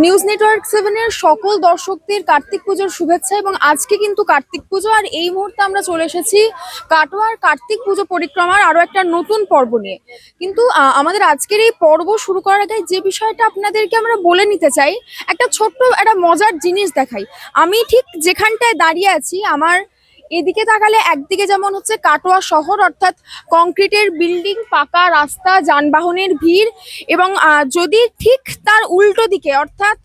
News network সেভেনের সকল দর্শকদের কার্তিক পুজোর শুভেচ্ছা এবং আজকে কিন্তু কার্তিক পুজো, আর এই মুহূর্তে আমরা চলে এসেছি কাটোয়ার কার্তিক পুজো পরিক্রমার আরও একটা নতুন পর্ব নিয়ে। কিন্তু আমাদের আজকের এই পর্ব শুরু করার আগে যে বিষয়টা আপনাদেরকে আমরা বলে নিতে চাই, একটা ছোট্ট, একটা মজার জিনিস দেখাই। আমি ঠিক যেখানটায় দাঁড়িয়ে আছি, আমার এদিকে তাকালে একদিকে যেমন হচ্ছে কাটোয়া শহর, অর্থাৎ কংক্রিটের বিল্ডিং, পাকা রাস্তা, যানবাহনের ভিড় এবং যদি ঠিক তার উল্টো দিকে, অর্থাৎ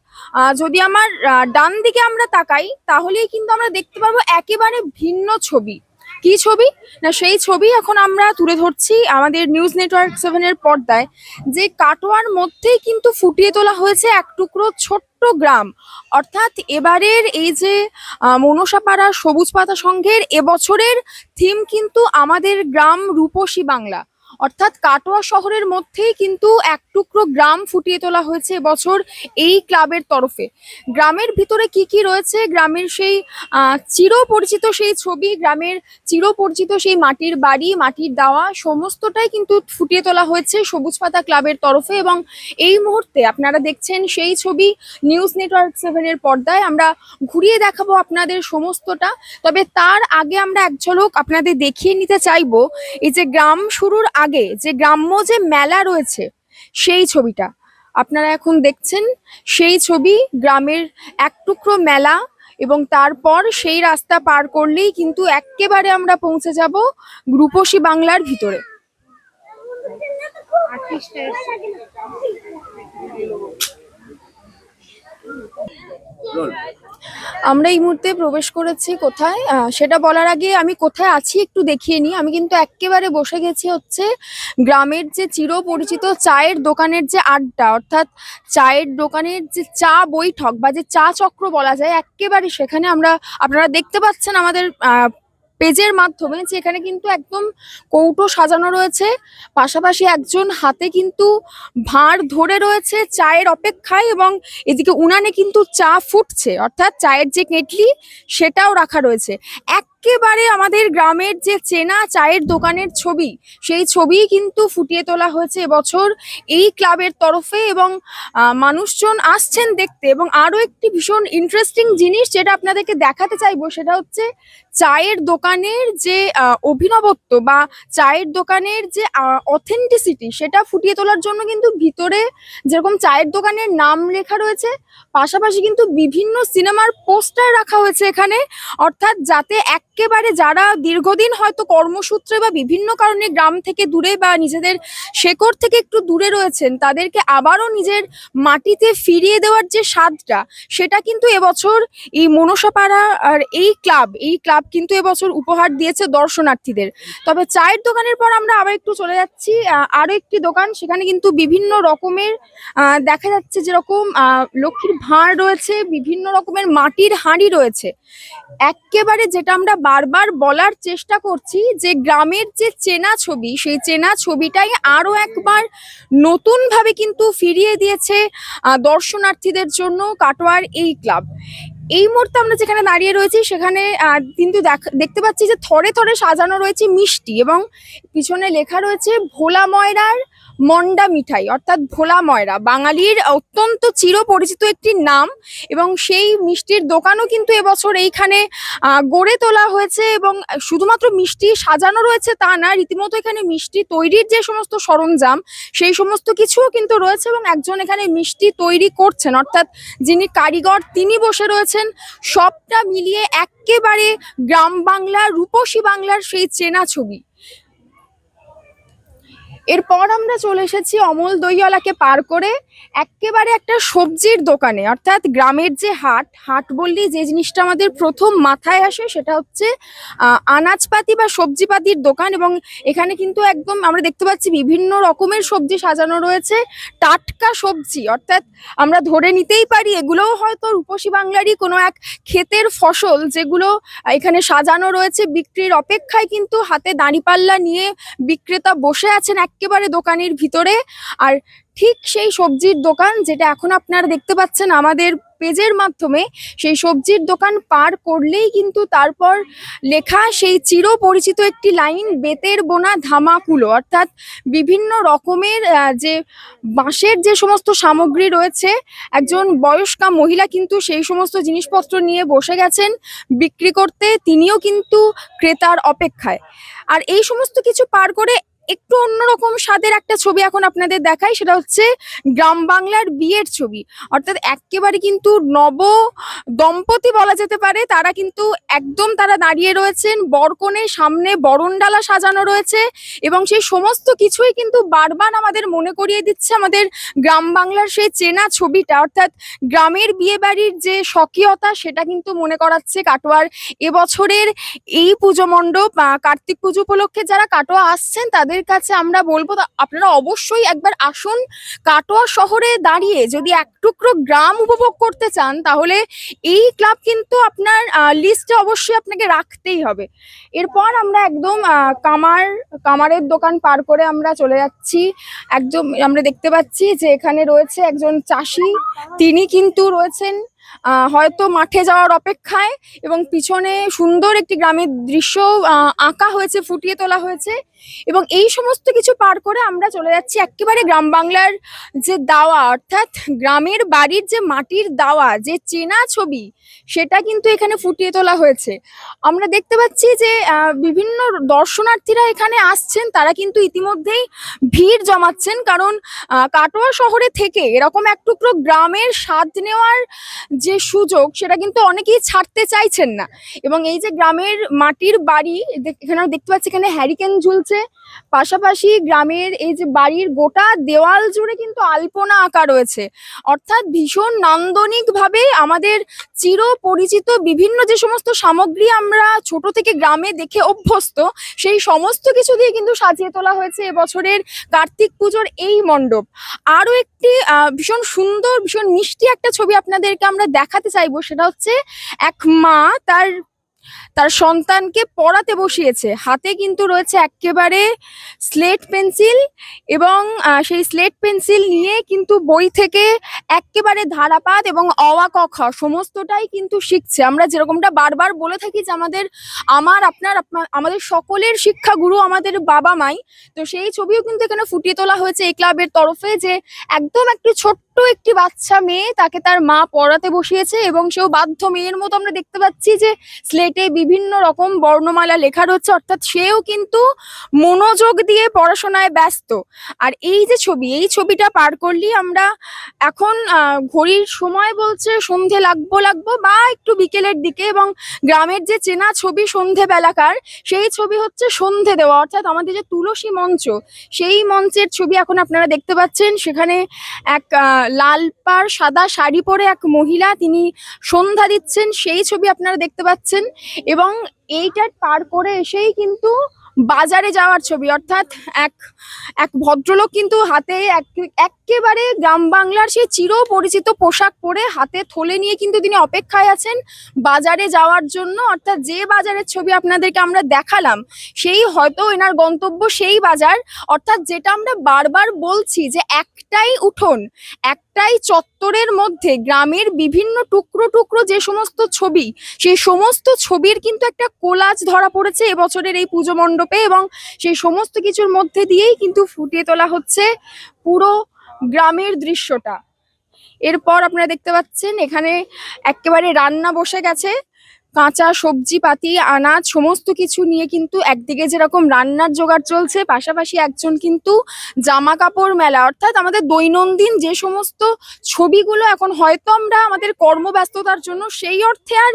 যদি আমার ডান দিকে আমরা তাকাই, তাহলেই কিন্তু আমরা দেখতে পারব একেবারে ভিন্ন ছবি। কি ছবি? না, সেই ছবি এখন আমরা তুলে ধরছি আমাদের নিউজ নেটওয়ার্ক সেভেনের পর্দায়, যে কাটোয়ার মধ্যেই কিন্তু ফুটিয়ে তোলা হয়েছে এক টুকরো ছোট্ট গ্রাম। অর্থাৎ এবারের এই যে মনসাপাড়া সবুজ পাতা সংঘের এবছরের থিম কিন্তু আমাদের গ্রাম রূপসী বাংলা। অর্থাৎ কাটোয়া শহরের মধ্যেই কিন্তু এক টুকরো গ্রাম ফুটিয়ে তোলা হয়েছে বছর এই ক্লাবের তরফে। গ্রামের ভিতরে কি কি রয়েছে? গ্রামের সেই চিরপরিচিত সেই ছবি, গ্রামের চিরপরিচিত সেই মাটির বাড়ি, মাটির দাওয়া, সমস্তটাই কিন্তু ফুটিয়ে তোলা হয়েছে সবুজ পাতা ক্লাবের তরফে এবং এই মুহূর্তে আপনারা দেখছেন সেই ছবি নিউজ নেটওয়ার্ক সেভেনের পর্দায়। আমরা ঘুরিয়ে দেখাবো আপনাদের সমস্তটা, তবে তার আগে আমরা এক ঝলক আপনাদের দেখিয়ে নিতে চাইব, এই যে গ্রাম শুরুর যে গ্রাম্য যে মেলা রয়েছে সেই ছবিটা। আপনারা এখন দেখছেন সেই ছবি গ্রামের এক টুকরো মেলা এবং তারপর সেই রাস্তা পার করলেই কিন্তু এক্কেবারে আমরা পৌঁছে যাব রূপসী বাংলার ভিতরে। আমরা এই মুহূর্তে প্রবেশ করেছি কোথায়? সেটা বলার আগে আমি কোথায় আছি একটু দেখিয়ে নিই। আমি কিন্তু একেবারে বসে গেছি হচ্ছে গ্রামের যে চিরপরিচিত চায়ের দোকানের যে আড্ডা, অর্থাৎ চায়ের দোকানের যে চা বৈঠক বা যে চা চক্র বলা যায় একেবারে সেখানে আমরা, আপনারা দেখতে পাচ্ছেন আমাদের পেজের মাধ্যমে যে এখানে কিন্তু একদম কৌটো সাজানো রয়েছে। পাশাপাশি একজন হাতে কিন্তু ভাঁড় ধরে রয়েছে চায়ের অপেক্ষায় এবং এদিকে উনানে কিন্তু চা ফুটছে। অর্থাৎ চায়ের যে কেটলি, সেটাও রাখা রয়েছে। একেবারে আমাদের গ্রামের যে চেনা চায়ের দোকানের ছবি, সেই ছবি কিন্তু ফুটিয়ে তোলা হয়েছে এবছর এই ক্লাবের তরফে এবং মানুষজন আসছেন দেখতে এবং আরও একটি ভীষণ ইন্টারেস্টিং জিনিস যেটা আপনাদেরকে দেখাতে চাইব সেটা হচ্ছে চায়ের দোকানের যে অভিনবত্ব বা চায়ের দোকানের যে অথেন্টিসিটি সেটা ফুটিয়ে তোলার জন্য কিন্তু ভিতরে যেরকম চায়ের দোকানের নাম লেখা রয়েছে, পাশাপাশি কিন্তু বিভিন্ন সিনেমার পোস্টার রাখা হয়েছে এখানে। অর্থাৎ যাতে এক্কেবারে যারা দীর্ঘদিন হয়তো কর্মসূত্রে বা বিভিন্ন কারণে গ্রাম থেকে দূরে বা নিজেদের শেকড় থেকে একটু দূরে রয়েছেন তাদেরকে আবারও নিজের মাটিতে ফিরিয়ে দেওয়ার যে স্বাদটা সেটা কিন্তু এবছর এই মনসাপাড়া আর এই ক্লাব এই ক্লাব কিন্তু এবছর উপহার দিয়েছে দর্শনার্থীদের। তবে চায়ের দোকানের পর আমরা আবার একটু চলে যাচ্ছি আহ, আরও একটি দোকান সেখানে কিন্তু বিভিন্ন রকমের দেখা যাচ্ছে যেরকম লক্ষ্মীর ভাঁড় রয়েছে বিভিন্ন রকমের মাটির হাঁড়ি রয়েছে। এক্কেবারে যেটা আমরা বারবার বলার চেষ্টা করছি যে গ্রামের যে চেনা ছবি, সেই চেনা ছবিটাই আরও একবার নতুন ভাবে কিন্তু ফিরিয়ে দিয়েছে দর্শনার্থীদের জন্য কাটোয়ার এই ক্লাব। এই মুহূর্তে আমরা যেখানে দাঁড়িয়ে রয়েছি, সেখানে কিন্তু দেখ- দেখতে পাচ্ছি যে থরে থরে সাজানো রয়েছে মিষ্টি এবং পিছনে লেখা রয়েছে ভোলা ময়রার মন্ডা মিঠাই, অর্থাৎ ভোলা ময়রা। বাঙালির অত্যন্ত চিরপরিচিত একটি নাম এবং সেই মিষ্টির দোকানও কিন্তু এবছর এইখানে গড়ে তোলা হয়েছে এবং শুধুমাত্র মিষ্টি সাজানো রয়েছে তা না, রীতিমতো এখানে মিষ্টি তৈরির যে সমস্ত সরঞ্জাম, সেই সমস্ত কিছুও কিন্তু রয়েছে এবং একজন এখানে মিষ্টি তৈরি করছেন। অর্থাৎ যিনি কারিগর, তিনি বসে রয়েছেন। সবটা মিলিয়ে এক্কেবারে গ্রাম বাংলা, রূপসী বাংলার সেই চেনা ছবি। এরপর আমরা চলে এসেছি অমল দইওয়ালাকে পার করে একেবারে একটা সবজির দোকানে। অর্থাৎ গ্রামের যে হাট হাট বললেই যে জিনিসটা আমাদের প্রথম মাথায় আসে সেটা হচ্ছে আনাজপাতি বা সবজিপাতির দোকান এবং এখানে কিন্তু একদম আমরা দেখতে পাচ্ছি বিভিন্ন রকমের সবজি সাজানো রয়েছে। টাটকা সবজি, অর্থাৎ আমরা ধরে নিতেই পারি এগুলোও হয়তো রূপসী বাংলারই কোনো এক ক্ষেতের ফসল যেগুলো এখানে সাজানো রয়েছে। বিক্রির অপেক্ষায় কিন্তু হাতে দাঁড়িপাল্লা নিয়ে বিক্রেতা বসে আছেন এক্কেবারে দোকানের ভিতরে। আর ঠিক সেই সবজির দোকান যেটা এখন আপনারা দেখতে পাচ্ছেন আমাদের পেজের মাধ্যমে, সেই সবজির দোকান পার করলেই কিন্তু তারপর লেখা সেই চির পরিচিত একটি লাইন, বেতের বোনা ধামাকুলো। অর্থাৎ বিভিন্ন রকমের যে বাঁশের যে সমস্ত সামগ্রী রয়েছে, একজন বয়স্কা মহিলা কিন্তু সেই সমস্ত জিনিসপত্র নিয়ে বসে গেছেন বিক্রি করতে। তিনিও কিন্তু ক্রেতার অপেক্ষায়। আর এই সমস্ত কিছু পার করে একটু অন্যরকম স্বাদের একটা ছবি এখন আপনাদের দেখাই, সেটা হচ্ছে গ্রাম বাংলার বিয়ের ছবি। অর্থাৎ একেবারে কিন্তু নব দম্পতি বলা যেতে পারে, তারা কিন্তু একদম তারা দাঁড়িয়ে রয়েছেন বরকনের সামনে বরণডালা সাজানো রয়েছে এবং সেই সমস্ত কিছুই কিন্তু বারবার আমাদের মনে করিয়ে দিচ্ছে আমাদের গ্রাম বাংলার সেই চেনা ছবিটা। অর্থাৎ গ্রামের বিয়ে বাড়ির যে স্বকীয়তা, সেটা কিন্তু মনে করাচ্ছে কাটোয়ার এবছরের এই পুজো মণ্ডপ কার্তিক পুজো উপলক্ষে যারা কাটোয়া আসছেন, তাদের কাছে আমরা বলব আপনারা অবশ্যই একবার আসুন কাটোয়া শহরে দাঁড়িয়ে যদি এক টুকরো গ্রাম উপভোগ করতে চান, তাহলে এই ক্লাব কিন্তু আপনার লিস্টে অবশ্যই আপনাকে রাখতেই হবে। এরপর আমরা একদম কামার, কামারের দোকান পার করে আমরা চলে যাচ্ছি। একদম আমরা দেখতে পাচ্ছি যে এখানে রয়েছে একজন চাষি। তিনি কিন্তু রয়েছেন হয়তো মাঠে যাওয়ার অপেক্ষায় এবং পিছনে সুন্দর একটি গ্রামের দৃশ্য আঁকা হয়েছে, ফুটিয়ে তোলা হয়েছে। এবং এই সমস্ত কিছু পার করে আমরা চলে যাচ্ছি একেবারে গ্রাম বাংলার যে দাওয়া, অর্থাৎ গ্রামের বাড়ির যে মাটির দাওয়া, যে চেনা ছবি, সেটা কিন্তু এখানে ফুটিয়ে তোলা হয়েছে। আমরা দেখতে পাচ্ছি যে বিভিন্ন দর্শনার্থীরা এখানে আসছেন, তারা কিন্তু ইতিমধ্যেই ভিড় জমাচ্ছেন, কারণ কাটোয়া শহরে থেকে এরকম এক টুকরো গ্রামের স্বাদ নেওয়ার যে সুযোগ, সেটা কিন্তু অনেকেই ছাড়তে চাইছেন না। এবং এই যে গ্রামের মাটির বাড়ি এখানে দেখতে পাচ্ছি এখানে হ্যারিকেন ঝুলছে পাশাপাশি গ্রামের এই যে বাড়ির গোটা দেওয়াল জুড়ে কিন্তু আলপনা আঁকা রয়েছে। অর্থাৎ ভীষণ নান্দনিক ভাবে আমাদের চির পরিচিত বিভিন্ন যে সমস্ত সামগ্রী আমরা ছোট থেকে গ্রামে দেখে অভ্যস্ত, সেই সমস্ত কিছু দিয়ে কিন্তু সাজিয়ে তোলা হয়েছে এবছরের কার্তিক পুজোর এই মণ্ডপ। আরও একটি ভীষণ সুন্দর, ভীষণ মিষ্টি একটা ছবি আপনাদেরকে আমরা দেখাতে চাইব, সেটা হচ্ছে এক মা তার তার সন্তানকে পড়াতে বসিয়েছে। হাতে কিন্তু রয়েছে একেবারে স্লেট পেন্সিল এবং সেই স্লেট পেন্সিল নিয়ে কিন্তু বই থেকে একেবারে ধারাপাত এবং অওয়া ক খ সমস্তটাই কিন্তু শিখছে। আমরা যেরকমটা বারবার বলে থাকি যে আমাদের, আমার, আপনার, আপনা- আমাদের সকলের শিক্ষাগুরু আমাদের বাবা মাই। তো সেই ছবিও কিন্তু এখানে ফুটিয়ে তোলা হয়েছে এই ক্লাবের তরফে যে একদম একটি ছোট্ট একটি বাচ্চা মেয়ে তাকে তার মা পড়াতে বসিয়েছে এবং সেও বাধ্য মেয়ের মতো আমরা দেখতে পাচ্ছি যে স্লেটে বিভিন্ন রকম বর্ণমালা লেখা রয়েছে, অর্থাৎ সেও কিন্তু মনোযোগ দিয়ে পড়াশোনায় ব্যস্ত। আর এই যে ছবি, এই ছবিটা পার করলেই আমরা এখন ঘড়ির সময় বলছে সন্ধে লাগবো লাগবো বা একটু বিকেলের দিকে এবং গ্রামের যে চেনা ছবি সন্ধে বেলাকার সেই ছবি হচ্ছে সন্ধে দেওয়া, অর্থাৎ আমাদের যে তুলসী মঞ্চ, সেই মঞ্চের ছবি এখন আপনারা দেখতে পাচ্ছেন। সেখানে এক লাল পাড় সাদা শাড়ি পরে এক মহিলা, তিনি সন্ধ্যা দিচ্ছেন, সেই ছবি আপনারা দেখতে পাচ্ছেন। এবং এইটার পার করে এসেই কিন্তু বাজারে যাওয়ার ছবি, অর্থাৎ এক এক ভদ্রলোক কিন্তু হাতে এক- এক্কেবারে গ্রাম বাংলার সেই চির পরিচিত পোশাক পরে হাতে থলে নিয়ে কিন্তু তিনি অপেক্ষায় আছেন বাজারে যাওয়ার জন্য। অর্থাৎ যে বাজারের ছবি আপনাদেরকে আমরা দেখালাম, সেই হয়তো এনার গন্তব্য সেই বাজার। অর্থাৎ যেটা আমরা বারবার বলছি যে একটাই উঠোন একটাই চত্বরের মধ্যে গ্রামের বিভিন্ন টুকরো টুকরো যে সমস্ত ছবি, সেই সমস্ত ছবির কিন্তু একটা কোলাজ ধরা পড়েছে এবছরের এই পুজো মণ্ডপে এবং সেই সমস্ত কিছুর মধ্যে দিয়েই কিন্তু ফুটিয়ে তোলা হচ্ছে পুরো গ্রামের দৃশ্যটা। এরপর আপনারা দেখতে পাচ্ছেন এখানে একেবারে রান্না বসে গেছে। কাঁচা সবজি পাতি আনাজ, সমস্ত কিছু নিয়ে কিন্তু একদিকে যেরকম রান্নার জোগাড় চলছে, পাশাপাশি একজন কিন্তু জামা কাপড় মেলা, অর্থাৎ আমাদের দৈনন্দিন যে সমস্ত ছবিগুলো এখন হয়তো আমরা আমাদের কর্মব্যস্ততার জন্য সেই অর্থে আর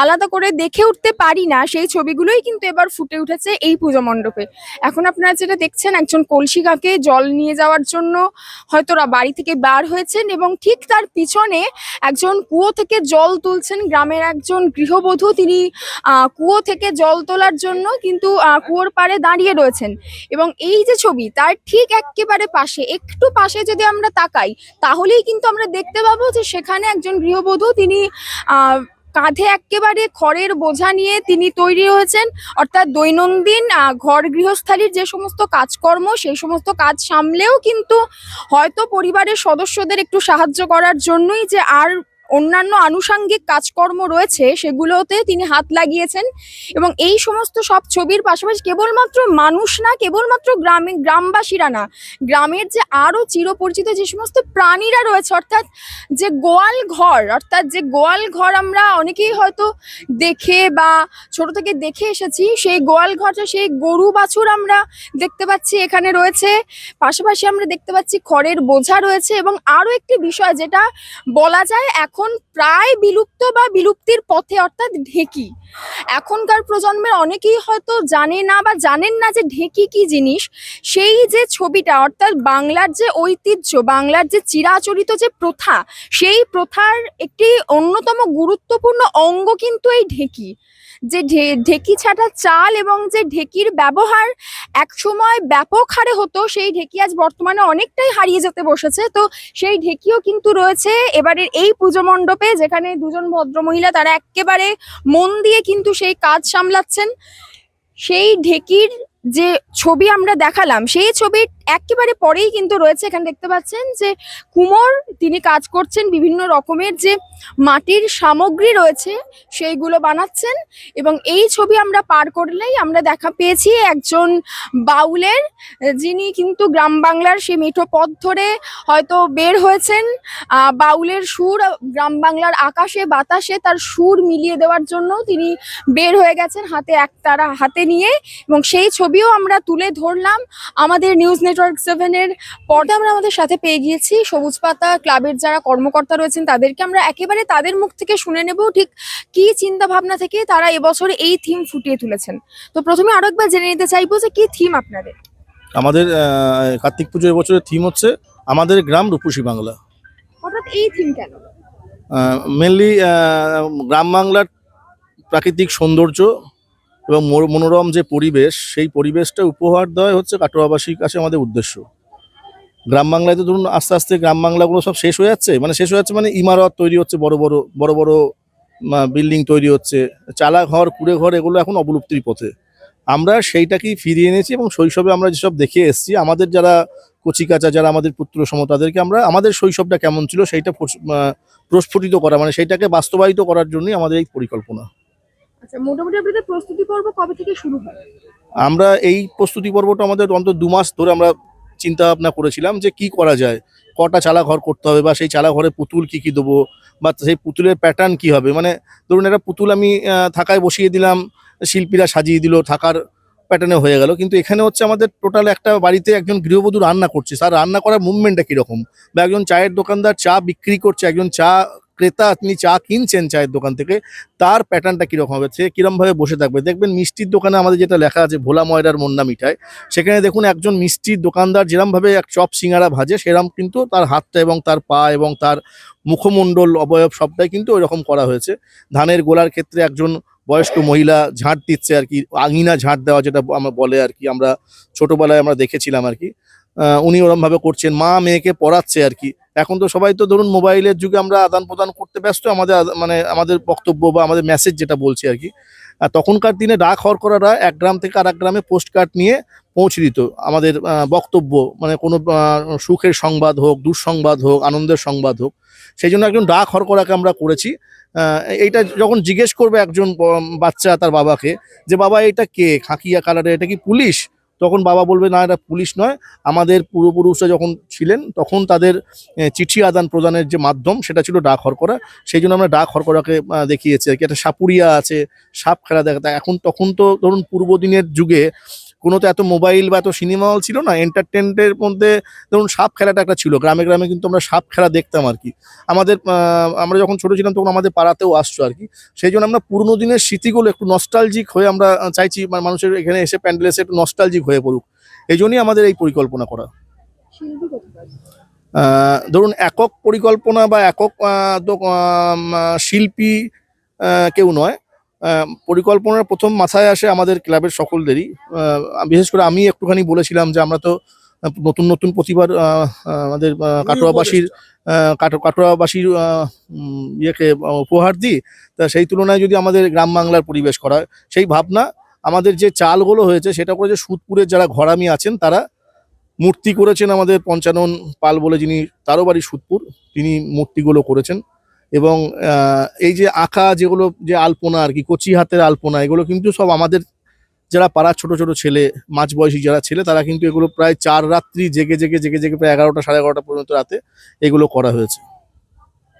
আলাদা করে দেখে উঠতে পারি না, সেই ছবিগুলোই কিন্তু এবার ফুটে উঠেছে এই পুজো মণ্ডপে। এখন আপনারা যেটা দেখছেন, একজন কলসি কাকে জল নিয়ে যাওয়ার জন্য হয়তো বাড়ি থেকে বার হয়েছেন এবং ঠিক তার পিছনে একজন কুয়ো থেকে জল তুলছেন গ্রামের একজন গৃহবধূ। তিনি কুয়ো থেকে জল তোলার জন্য কিন্তু কুয়োর পাড়ে দাঁড়িয়ে রয়েছেন। এবং এই যে ছবি, তার ঠিক একেবারে পাশে, একটু পাশে যদি আমরা তাকাই, তাহলেই কিন্তু আমরা দেখতে পাবো যে সেখানে একজন গৃহবধূ তিনি কাঁধে একেবারে খড়ের বোঝা নিয়ে তিনি তৈরি হয়েছেন। অর্থাৎ দৈনন্দিন ঘর গৃহস্থালির যে সমস্ত কাজকর্ম, সেই সমস্ত কাজ সামলেও কিন্তু হয়তো পরিবারের সদস্যদের একটু সাহায্য করার জন্যই যে আর অন্যান্য আনুষাঙ্গিক কাজকর্ম রয়েছে, সেগুলোতে তিনি হাত লাগিয়েছেন এবং এই সমস্ত সব ছবির পাশাপাশি কেবলমাত্র মানুষ না, কেবলমাত্র গ্রামে, গ্রামবাসীরা না, গ্রামের যে আরও চিরপরিচিত যে সমস্ত প্রাণীরা রয়েছে, অর্থাৎ যে গোয়াল ঘর, অর্থাৎ যে গোয়াল ঘর আমরা অনেকেই হয়তো দেখে বা ছোট থেকে দেখে এসেছি, সেই গোয়াল ঘরটা, সেই গরু বাছুর আমরা দেখতে পাচ্ছি এখানে রয়েছে। পাশাপাশি আমরা দেখতে পাচ্ছি খড়ের বোঝা রয়েছে এবং আরও একটি বিষয় যেটা বলা যায়, এখন প্রায় বিলুপ্ত বা বিলুপ্তির পথে অর্থাৎ ঢেকি। এখনকার প্রজন্মের অনেকেই হয়তো জানে না বা জানেন না যে ঢেকি কি জিনিস। সেই যে ছবিটা, অর্থাৎ বাংলার যে ঐতিহ্য, বাংলার যে চিরাচরিত যে প্রথা, সেই প্রথার একটি অন্যতম গুরুত্বপূর্ণ অঙ্গ কিন্তু এই ঢেকি। যে ঢেকি ছাটা চাল এবং যে ঢেকির ব্যবহার একসময় ব্যাপক হারে হতো, সেই ঢেকি আজ বর্তমানে অনেকটাই হারিয়ে যেতে বসেছে। তো সেই ঢেকিও কিন্তু রয়েছে। এবারের এই পুজো মণ্ডপে, যেখানে দুজন ভদ্রমহিলা তারা একেবারে মন দিয়ে কিন্তু সেই কাজ সামলাচ্ছেন। সেই ঢেকির যে ছবি আমরা দেখালাম, সেই ছবির একেবারে পরেই কিন্তু রয়েছে এখানে দেখতে পাচ্ছেন যে কুমোর, তিনি কাজ করছেন বিভিন্ন রকমের যে মাটির সামগ্রী রয়েছে সেইগুলো বানাচ্ছেন এবং এই ছবি আমরা পার করলেই আমরা দেখা পেয়েছি একজন বাউলের, যিনি কিন্তু গ্রাম বাংলার সেই মেঠো পথ ধরে হয়তো বের হয়েছেন। বাউলের সুর, গ্রাম বাংলার আকাশে, বাতাসে তার সুর মিলিয়ে দেওয়ার জন্য তিনি বের হয়ে গেছেন হাতে এক তারা হাতে নিয়ে এবং সেই ছবিও আমরা তুলে ধরলাম আমাদের নিউজ নেটওয়ার্ক সেভেনের পর্দা আমরা আমাদের সাথে পেয়ে গিয়েছি। সবুজ পাতা ক্লাবের যারা কর্মকর্তা রয়েছেন তাদেরকে আমরা একেবারে তাদের মুখ থেকে শুনে নেব ঠিক কি চিন্তা ভাবনা থেকে তারা এবছর এই থিম ফুটিয়ে তুলেছেন। তো প্রথমে আরও একবার জেনে নিতে চাইব যে কি থিম আপনাদের? আমাদের কার্তিক পুজো এবছরের থিম হচ্ছে আমাদের গ্রাম রূপসী বাংলা। হঠাৎ এই থিম কেন? মেনলি গ্রাম বাংলার প্রাকৃতিক সৌন্দর্য এবং মনোরম যে পরিবেশ, সেই পরিবেশটা উপহার দেওয়া হচ্ছে কাটোয়াবাসীর কাছে আমাদের উদ্দেশ্য। গ্রাম বাংলায় তো ধরুন আস্তে আস্তে গ্রাম বাংলাগুলো সব শেষ হয়ে যাচ্ছে। মানে শেষ হয়ে যাচ্ছে মানে ইমারত তৈরি হচ্ছে, বড় বড় বড় বড় বিল্ডিং তৈরি হচ্ছে। চালা ঘর কুড়ে ঘর এগুলো এখন অবলুপ্তির পথে। আমরা সেইটাকেই ফিরিয়ে এনেছি এবং শৈশবে আমরা যেসব দেখে এসেছি, আমাদের যারা কচিকাচা, যারা আমাদের পুত্র সম, তাদেরকে আমরা, আমাদের শৈশবটা কেমন ছিল সেইটা প্রস- প্রস্ফুটিত করা মানে সেইটাকে বাস্তবায়িত করার জন্যই আমাদের এই পরিকল্পনা। আচ্ছা মোটামুটি আপনাদের প্রস্তুতি পর্ব কবে থেকে শুরু হয়? আমরা এই প্রস্তুতি পর্বটা আমাদের অন্তত দু মাস ধরে আমরা চিন্তা ভাবনা করেছিলাম যে কি করা যায়, কটা চালা ঘর করতে হবে বা সেই চালা ঘরে পুতুল কি কি দেবো বা সেই পুতুলের প্যাটার্ন কি হবে। মানে ধরুন একটা পুতুল আমি থাকায় বসিয়ে দিলাম, শিল্পীরা সাজিয়ে দিল, থাকার প্যাটার্নে হয়ে গেল। কিন্তু এখানে হচ্ছে আমাদের টোটাল একটা বাড়িতে একজন গৃহবধূ রান্না করছে। তার রান্না করার মুভমেন্টটা কীরকম? বা একজন চায়ের দোকানদার চা বিক্রি করছে, একজন চা ক্রেতা, আপনি চা কিনছেন চায়ের দোকান থেকে, তার প্যাটার্নটা কীরকম হবে? সে কীরমভাবে বসে থাকবে? দেখবেন মিষ্টির দোকানে আমাদের যেটা লেখা আছে, ভোলা ময়রার মন্ডা মিঠাই, সেখানে দেখুন একজন মিষ্টির দোকানদার যেরমভাবে এক চপ সিঙ্গারা ভাজে, সেরম কিন্তু তার হাতটা এবং তার পা এবং তার মুখমণ্ডল, অবয়ব সবটাই কিন্তু ওইরকম করা হয়েছে। ধানের গোলার ক্ষেত্রে একজন বয়স্ক মহিলা ঝাঁট দিচ্ছে আর কি, আঙিনা ঝাঁট দেওয়া যেটা আমরা বলে আর কি, আমরা ছোটবেলায় আমরা দেখেছিলাম আর কি। উনি ওরমভাবে করছেন, মা মেয়েকে পড়াচ্ছে আর কি। এখন তো সবাই তো ধরুন মোবাইলের যুগে আমরা আদান প্রদান করতে ব্যস্ত, আমাদের মানে আমাদের বক্তব্য বা আমাদের মেসেজ যেটা বলছি আর কি। তখনকার দিনে ডাক হরকরারা এক গ্রাম থেকে আর গ্রামে পোস্ট কার্ড নিয়ে পৌঁছে দিত। আমাদের বক্তব্য মানে কোনো সুখের সংবাদ হোক, দুঃসংবাদ হোক, আনন্দের সংবাদ হোক, সেই জন্য একজন ডাক হরকরাকে আমরা করেছি। এইটা যখন জিজ্ঞেস করবে একজন বাচ্চা তার বাবাকে যে, বাবা, এটা কে? খাকিয়া কালারের এটা কি পুলিশ? তখন বাবা বলবে, না, এটা পুলিশ নয়। আমাদের পূর্বপুরুষরা যখন ছিলেন, তখন তাদের চিঠি আদান প্রদানের যে মাধ্যম, সেটা ছিল ডাক হরকরা। সেই জন্য আমরা ডাক হরকরাকে দেখিয়েছি আর কি। একটা সাপুরিয়া আছে, সাপ খেলা দেখা এখন, তখন তো ধরুন পূর্ব দিনের যুগে কোনো তো এত মোবাইল বা এত সিনেমা হল ছিল না এন্টারটেনমেন্টের মধ্যে ধরুন সাপ খেলাটা একটা ছিল গ্রামে গ্রামে কিন্তু আমরা সাপ খেলা দেখতাম আর কি। আমাদের আমরা যখন ছোটো ছিলাম তখন আমাদের পাড়াতেও আসছো আর কি। সেই জন্য আমরা পুরোনো দিনের স্মৃতিগুলো একটু নস্টালজিক হয়ে আমরা চাইছি মানে মানুষের এখানে এসে প্যান্ডেল এসে একটু নস্টালজিক হয়ে পড়ুক। এই জন্যই আমাদের এই পরিকল্পনা করা। ধরুন একক পরিকল্পনা বা একক শিল্পী কেউ নয়। পরিকল্পনার প্রথম মাথায় আসে আমাদের ক্লাবের সকলদেরই। বিশেষ করে আমি একটুখানি বলেছিলাম যে আমরা তো নতুন নতুন প্রতিবার আমাদের কাটোয়াবাসীর কাটো- কাটোয়াবাসীর ইয়েকে উপহার দিই তা সেই তুলনায় যদি আমাদের গ্রাম বাংলার পরিবেশ করা হয়, সেই ভাবনা আমাদের যে চালগুলো হয়েছে সেটা করে যে সুদপুরের যারা ঘরামি আছেন তারা মূর্তি করেছেন আমাদের পঞ্চানন পাল বলে যিনি তারও বাড়ি সুদপুর তিনি মূর্তিগুলো করেছেন। এবং আহ, এই যে আঁকা যেগুলো যে আলপনা আর কি কচি হাতের আলপনা এগুলো কিন্তু সব আমাদের যারা পাড়ার ছোট ছোট ছেলে মাঝ বয়সী যারা ছেলে তারা কিন্তু এগুলো প্রায় চার রাত্রি জেগে জেগে জেগে জেগে প্রায় এগারোটা সাড়ে এগারোটা পর্যন্ত রাতে এগুলো করা হয়েছে।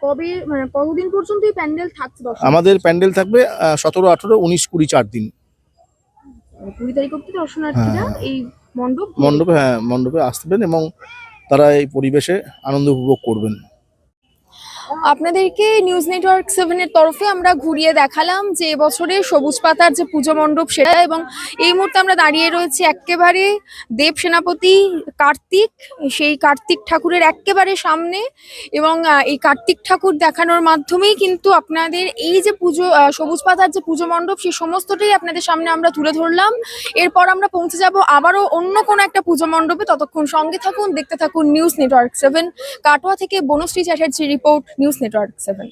কবে মানে কতদিন পর্যন্ত এই প্যান্ডেল থাকছে আমাদের প্যান্ডেল থাকবে সতেরো আঠেরো উনিশ কুড়ি চার দিন। কুড়ি তারিখ অব্দি দর্শনার্থীরা হ্যাঁ। এই মণ্ডপ মণ্ডপে হ্যাঁ মণ্ডপে আসবেন এবং তারা এই পরিবেশে আনন্দ উপভোগ করবেন। আপনাদেরকে নিউজ নেটওয়ার্ক সেভেনের তরফে আমরা ঘুরিয়ে দেখালাম যে এবছরে সবুজ পাতার যে পুজো মণ্ডপ সেটা এবং এই মুহূর্তে আমরা দাঁড়িয়ে রয়েছি একেবারে দেব সেনাপতি কার্তিক, সেই কার্তিক ঠাকুরের একেবারে সামনে এবং এই কার্তিক ঠাকুর দেখানোর মাধ্যমেই কিন্তু আপনাদের এই যে পুজো সবুজ পাতার যে পুজো মণ্ডপ সেই সমস্তটাই আপনাদের সামনে আমরা তুলে ধরলাম। এরপর আমরা পৌঁছে যাব আবারও অন্য কোনো একটা পুজো মণ্ডপে। ততক্ষণ সঙ্গে থাকুন, দেখতে থাকুন নিউজ নেটওয়ার্ক সেভেন, কাটোয়া থেকে Banashree Chatterjee report. News network seven